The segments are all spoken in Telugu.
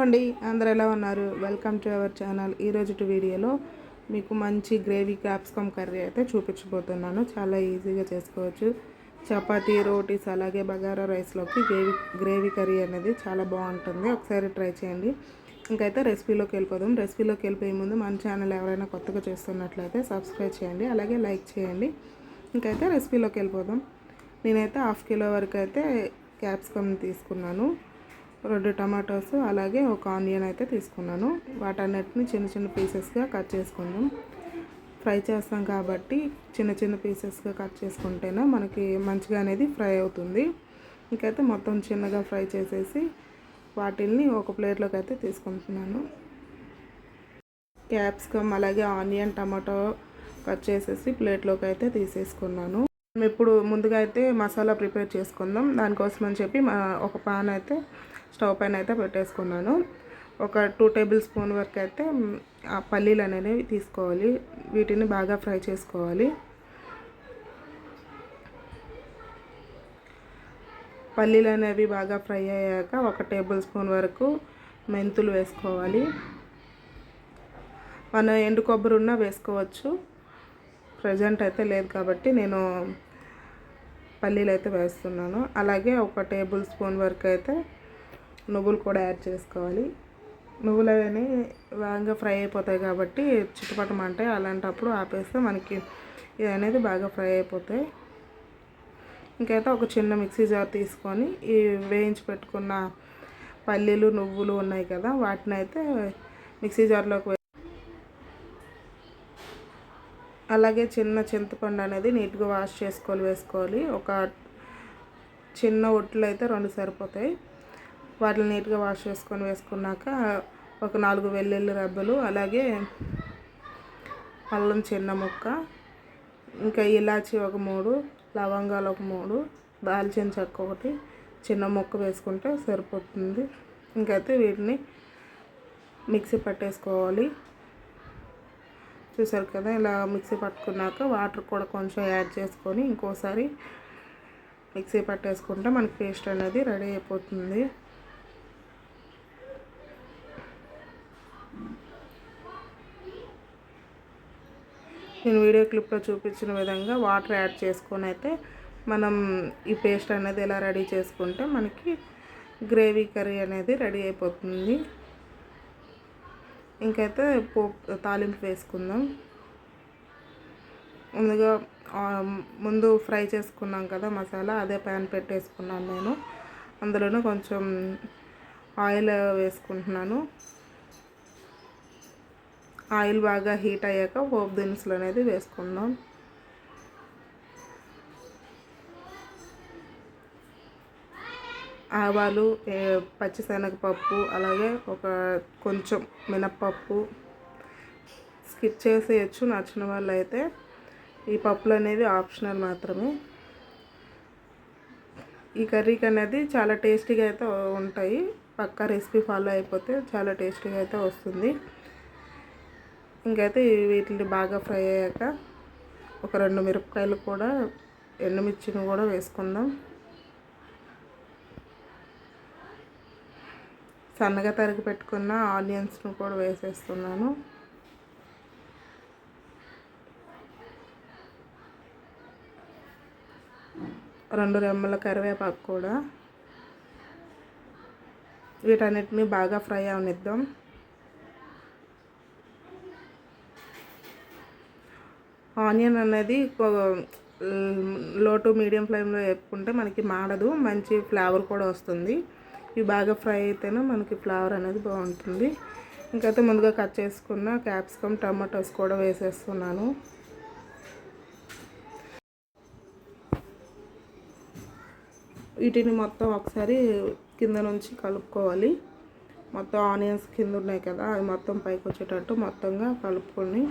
అండి అందరు ఎలా ఉన్నారు? వెల్కమ్ టు అవర్ ఛానల్ ఈరోజు వీడియోలో మీకు మంచి గ్రేవీ క్యాప్సికమ్ కర్రీ అయితే చూపించబోతున్నాను. చాలా ఈజీగా చేసుకోవచ్చు. చపాతీ రోటీస్ అలాగే బగారా రైస్లోకి గ్రేవీ గ్రేవీ కర్రీ అనేది చాలా బాగుంటుంది. ఒకసారి ట్రై చేయండి. ఇంకైతే రెసిపీలోకి వెళ్ళిపోదాం. రెసిపీలోకి వెళ్ళిపోయే ముందు మన ఛానల్ ఎవరైనా కొత్తగా చేస్తున్నట్లయితే సబ్స్క్రైబ్ చేయండి. అలాగే లైక్ చేయండి. ఇంకైతే రెసిపీలోకి వెళ్ళిపోదాం. నేనైతే హాఫ్ కిలో వరకు అయితే క్యాప్సికమ్ తీసుకున్నాను. రెండు టమాటోస్ అలాగే ఒక ఆనియన్ అయితే తీసుకున్నాను. వాటన్నిటిని చిన్న చిన్న పీసెస్గా కట్ చేసుకుందాం. ఫ్రై చేస్తాం కాబట్టి చిన్న చిన్న పీసెస్గా కట్ చేసుకుంటేనే మనకి మంచిగా అనేది ఫ్రై అవుతుంది. ఇంకైతే మొత్తం చిన్నగా ఫ్రై చేసేసి వాటిల్ని ఒక ప్లేట్లోకి అయితే తీసుకుంటున్నాను. క్యాప్సికమ్ అలాగే ఆనియన్ టమాటో కట్ చేసేసి ప్లేట్లోకి అయితే తీసేసుకున్నాను. ఇప్పుడు ముందుగా అయితే మసాలా ప్రిపేర్ చేసుకుందాం. దానికోసం అని చెప్పి ఒక పాన్ అయితే స్టవ్ పైన అయితే పెట్టేసుకున్నాను. ఒక టూ టేబుల్ స్పూన్ వరకు అయితే ఆ పల్లీలు అనేవి తీసుకోవాలి. వీటిని బాగా ఫ్రై చేసుకోవాలి. పల్లీలు అనేవి బాగా ఫ్రై అయ్యాక ఒక టేబుల్ స్పూన్ వరకు మెంతులు వేసుకోవాలి. మన ఎండు కొబ్బరి ఉన్నా వేసుకోవచ్చు. ప్రజెంట్ అయితే లేదు కాబట్టి నేను పల్లీలు అయితే వేస్తున్నాను. అలాగే ఒక టేబుల్ స్పూన్ వరకు అయితే నువ్వులు కూడా యాడ్ చేసుకోవాలి. నువ్వులు అవన్నీ బాగా ఫ్రై అయిపోతాయి కాబట్టి చుట్టుపక్కల అలాంటప్పుడు ఆపేస్తే మనకి ఇది అనేది బాగా ఫ్రై అయిపోతాయి. ఇంకైతే ఒక చిన్న మిక్సీ జార్ తీసుకొని ఈ వేయించి పెట్టుకున్న పల్లీలు నువ్వులు ఉన్నాయి కదా వాటిని అయితే మిక్సీ జార్లోకి అలాగే చిన్న చింతపండు అనేది నీట్గా వాష్ చేసుకోవాలి వేసుకోవాలి. ఒక చిన్న ఒట్లు అయితే రెండు సరిపోతాయి. వాటిని నీట్గా వాష్ చేసుకొని వేసుకున్నాక ఒక నాలుగు వెల్లుల్లి రబ్బలు అలాగే అల్లం చిన్న ముక్క ఇంకా ఇలాచి ఒక మూడు లవంగాలు ఒక మూడు దాల్చిన చెక్క ఒకటి చిన్న ముక్క వేసుకుంటే సరిపోతుంది. ఇంకైతే వీటిని మిక్సీ పట్టేసుకోవాలి. చూసారు కదా ఇలా మిక్సీ పట్టుకున్నాక వాటర్ కూడా కొంచెం యాడ్ చేసుకొని ఇంకోసారి మిక్సీ పట్టేసుకుంటే మనకి పేస్ట్ అనేది రెడీ అయిపోతుంది. నేను వీడియో క్లిప్లో చూపించిన విధంగా వాటర్ యాడ్ చేసుకొని అయితే మనం ఈ పేస్ట్ అనేది ఎలా రెడీ చేసుకుంటే మనకి గ్రేవీ కర్రీ అనేది రెడీ అయిపోతుంది. ఇంకైతే పోపు తాలింపు వేసుకుందాం. ముందుగా ముందు ఫ్రై చేసుకున్నాం కదా మసాలా అదే ప్యాన్ పెట్టేసుకున్నాను నేను. అందులోనూ కొంచెం ఆయిల్ వేసుకుంటున్నాను. ఆయిల్ బాగా హీట్ అయ్యాక పోపు దినుసులు అనేది వేసుకుందాం. ఆవాలు పచ్చిశనగపప్పు అలాగే ఒక కొంచెం మినప్పప్పు. స్కిప్ చేసేయచ్చు నచ్చిన వాళ్ళు అయితే ఈ పప్పులు అనేవి ఆప్షనల్ మాత్రమే. ఈ కర్రీకి అనేది చాలా టేస్టీగా అయితే ఉంటాయి. పక్కా రెసిపీ ఫాలో అయిపోతే చాలా టేస్టీగా అయితే వస్తుంది. ఇంకైతే వీటిని బాగా ఫ్రై అయ్యాక ఒక రెండు మిరపకాయలు కూడా ఎండుమిర్చిని కూడా వేసుకుందాం. సన్నగా తరిగి పెట్టుకున్న ఆనియన్స్ను కూడా వేసేస్తున్నాను. రెండు రెమ్మల కరివేపాకు కూడా. వీటన్నిటిని బాగా ఫ్రై అవనిద్దాం. ఆనియన్ అనేది లో టు మీడియం ఫ్లేమ్లో వేపుకుంటే మనకి మాడదు మంచి ఫ్లేవర్ కూడా వస్తుంది. ఇవి బాగా ఫ్రై అయితేనే మనకి ఫ్లేవర్ అనేది బాగుంటుంది. ఇంకైతే ముందుగా కట్ చేసుకున్న క్యాప్సికమ్ టమాటోస్ కూడా వేసేస్తున్నాను. వీటిని మొత్తం ఒకసారి కింద నుంచి కలుపుకోవాలి. మొత్తం ఆనియన్స్ కింద ఉన్నాయి కదా అవి మొత్తం పైకి వచ్చేటట్టు మొత్తంగా కలుపుకొని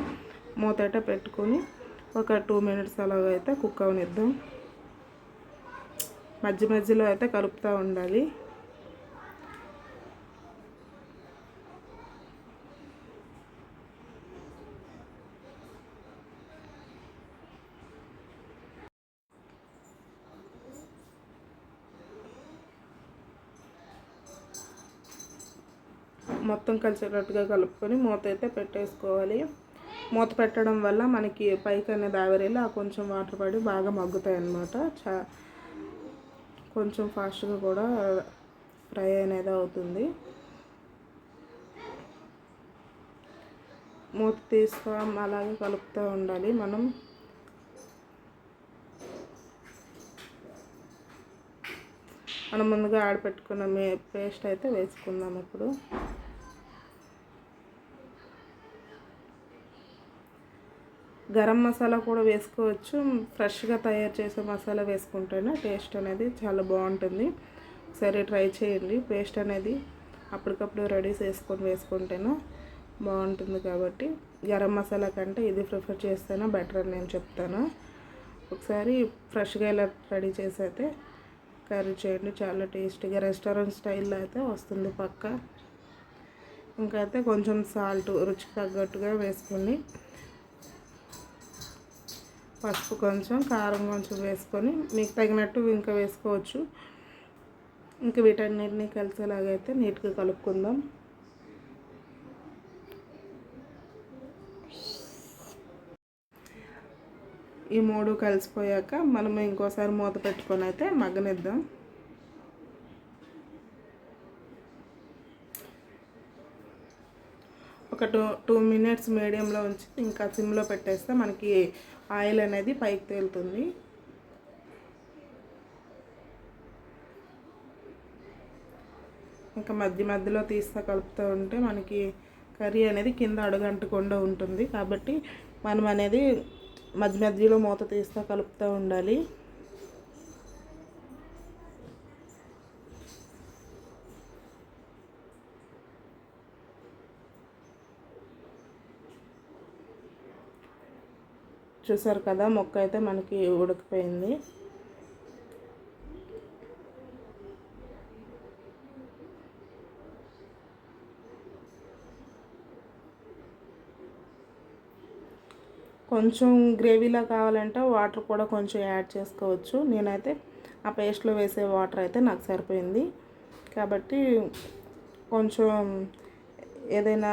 మూతట పెట్టుకొని ఒక టూ మినిట్స్ అలాగైతే కుక్ అవనిద్దాం. మధ్య మధ్యలో అయితే కలుపుతూ ఉండాలి. మొత్తం కలిసేటట్టుగా కలుపుకొని మూత అయితే పెట్టేసుకోవాలి. మూత పెట్టడం వల్ల మనకి పైకి అనేది ఆవిరేలా ఆ కొంచెం వాటర్ పడి బాగా మగ్గుతాయి అన్నమాట చా కొంచెం ఫాస్ట్గా కూడా ఫ్రై అనేది అవుతుంది. మూత తీసుకో అలాగే కలుపుతూ ఉండాలి మనం. మనం ముందుగా ఆడపెట్టుకున్న మే పేస్ట్ అయితే వేసుకుందాం ఇప్పుడు. గరం మసాలా కూడా వేసుకోవచ్చు. ఫ్రెష్గా తయారు చేసే మసాలా వేసుకుంటేనే టేస్ట్ అనేది చాలా బాగుంటుంది. సరే ట్రై చేయండి. పేస్ట్ అనేది అప్పటికప్పుడు రెడీ చేసుకొని వేసుకుంటేనే బాగుంటుంది కాబట్టి. గరం మసాలా కంటే ఇది ప్రిఫర్ చేస్తేనే బెటర్ అని నేను చెప్తాను. ఒకసారి ఫ్రెష్గా ఇలా రెడీ చేసి అయితే కర్రీ చేయండి. చాలా టేస్టీగా రెస్టారెంట్ స్టైల్లో అయితే వస్తుంది పక్క. ఇంకైతే కొంచెం సాల్ట్ రుచికి తగ్గట్టుగా వేసుకొని పసుపు కొంచెం కారం కొంచెం వేసుకొని మీకు తగినట్టు ఇంకా వేసుకోవచ్చు. ఇంకా వీటన్నిటిని కలిసేలాగైతే నీట్గా కలుపుకుందాం. ఈ మూడు కలిసిపోయాక మనం ఇంకోసారి మూత పెట్టుకొని అయితే మగ్గనిద్దాం. ఒక టూ టూ మినిట్స్ మీడియంలో ఉంచి ఇంకా సిమ్లో పెట్టేస్తే మనకి ఆయిల్ అనేది పైకి తేలుతుంది. ఇంకా మధ్య మధ్యలో తీస్తా కలుపుతూ ఉంటే మనకి కర్రీ అనేది కింద అడుగంటకుండా ఉంటుంది. కాబట్టి మనం అనేది మధ్య మధ్యలో మూత తీస్తూ కలుపుతూ ఉండాలి. చూసారు కదా మొక్క అయితే మనకి ఉడికిపోయింది. కొంచెం గ్రేవీలా కావాలంటే వాటర్ కూడా కొంచెం యాడ్ చేసుకోవచ్చు. నేనైతే ఆ పేస్ట్లో వేసే వాటర్ అయితే నాకు సరిపోయింది. కాబట్టి కొంచెం ఏదైనా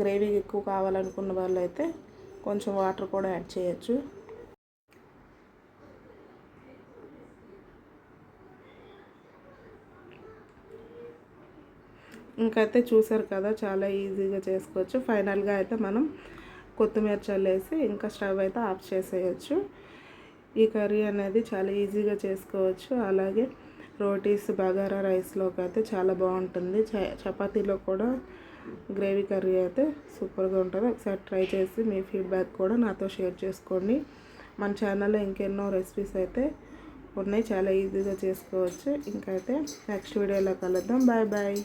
గ్రేవీ ఎక్కువ కావాలనుకున్న వాళ్ళు అయితే కొంచెం వాటర్ కూడా యాడ్ చేయొచ్చు. ఇంకైతే చూసారు కదా చాలా ఈజీగా చేసుకోవచ్చు. ఫైనల్గా అయితే మనం కొత్తిమీర చల్లేసి ఇంకా స్టవ్ అయితే ఆఫ్ చేసేయచ్చు. ఈ కర్రీ అనేది చాలా ఈజీగా చేసుకోవచ్చు. అలాగే రోటీస్ బగారా రైస్లోకి అయితే చాలా బాగుంటుంది. చపాతీలో కూడా గ్రేవీ కర్రీ అయితే సూపర్గా ఉంటుంది. ఒకసారి ట్రై చేసి మీ ఫీడ్బ్యాక్ కూడా నాతో షేర్ చేసుకోండి. మన ఛానల్లో ఇంకెన్నో రెసిపీస్ అయితే ఉన్నాయి. చాలా ఈజీగా చేసుకోవచ్చు. ఇంకైతే నెక్స్ట్ వీడియోలో కలుద్దాం. Bye bye.